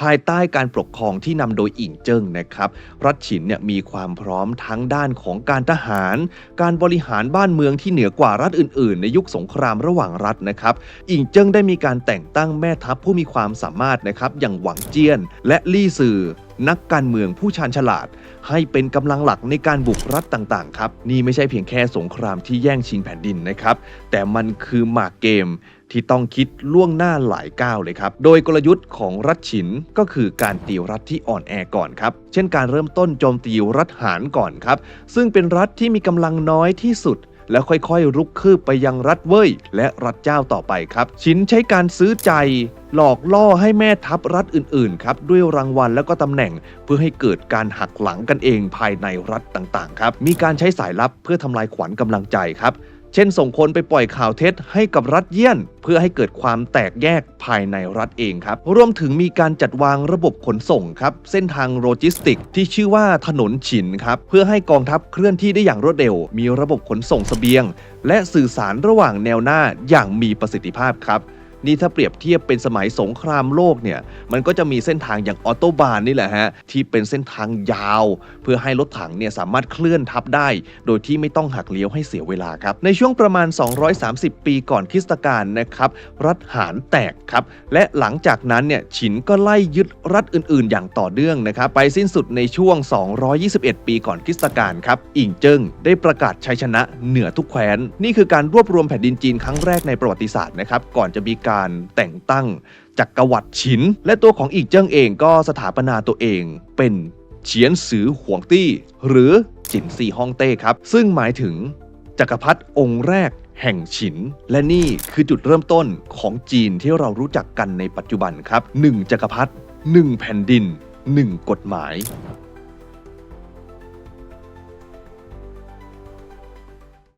ภายใต้การปกครองที่นำโดยอิงเจิ้งนะครับ รัฐฉินเนี่ยมีความพร้อมทั้งด้านของการทหาร การบริหารบ้านเมืองที่เหนือกว่ารัฐอื่น ๆ ในยุคสงครามระหว่างรัฐนะครับ อิงเจิ้งได้มีการแต่งตั้งแม่ทัพผู้มีความสามารถนะครับอย่างหวังเจี้ยนและลี่ซือ นักการเมืองผู้ชาญฉลาด ให้เป็นกำลังหลักในการบุกรัฐต่างๆครับ นี่ไม่ใช่เพียงแค่สงครามที่แย่งชิงแผ่นดินนะครับ แต่มันคือหมากเกมที่ต้องคิดล่วงหน้าหลายก้าวเลยครับ โดยกลยุทธ์ของรัฐฉินก็คือการตีรัฐที่อ่อนแอก่อนครับ เช่นการเริ่มต้นโจมตีรัฐหานก่อนครับ ซึ่งเป็นรัฐที่มีกำลังน้อยที่สุดแล้วค่อยๆ รุกคืบไปยังรัฐเว่ยและรัฐเจ้าต่อไปครับ ชินใช้การซื้อใจ หลอกล่อให้แม่ทัพรัฐอื่นๆครับด้วยรางวัลแล้วก็ตำแหน่ง เพื่อให้เกิดการหักหลังกันเองภายในรัฐต่างๆครับมีการใช้สายลับเพื่อทำลายขวัญกำลังใจครับเช่นส่งคนไปปล่อยข่าวเท็จให้กับรัฐเยี่ยน เพื่อให้เกิดความแตกแยกภายในรัฐเองครับ รวมถึงมีการจัดวางระบบขนส่งครับ เส้นทางโลจิสติก ที่ชื่อว่าถนนฉินครับ เพื่อให้กองทัพเคลื่อนที่ได้อย่างรวดเร็ว มีระบบขนส่งเสบียง และสื่อสารระหว่างแนวหน้าอย่างมีประสิทธิภาพครับ นี่ถ้าเปรียบเทียบเป็นสมัยสงครามโลกเนี่ยมันก็จะมีเส้นทางอย่างออโตบานนี่แหละฮะที่เป็นเส้นทางยาว เพื่อให้รถถังเนี่ยสามารถเคลื่อนทับได้ โดยที่ไม่ต้องหักเลี้ยวให้เสียเวลาครับในช่วงประมาณ 230 ปีก่อนคริสตกาลนะครับรัฐหานแตกครับและหลังจากนั้นเนี่ยฉินก็ไล่ยึดรัฐอื่น ๆ อย่างต่อเนื่องนะครับไปสิ้นสุดในช่วง 221 ปีก่อนคริสตกาลครับอิงเจิ้งได้ประกาศชัยชนะเหนือทุกแคว้น นี่คือการรวบรวมแผ่นดินจีนครั้งแรกในประวัติศาสตร์นะครับก่อนจะมีการแต่งตั้งจักรวรรดิฉิน และตัวของอิงเจิ้งเองก็สถาปนาตัวเองเป็นเฉียนซือหวงตี้ หรือจินซีฮ่องเต้ครับ ซึ่งหมายถึงจักรพรรดิองค์แรกแห่งฉิน และนี่คือจุดเริ่มต้นของจีนที่เรารู้จักกันในปัจจุบันครับ 1 จักรพรรดิ1แผ่นดิน 1 กฎหมาย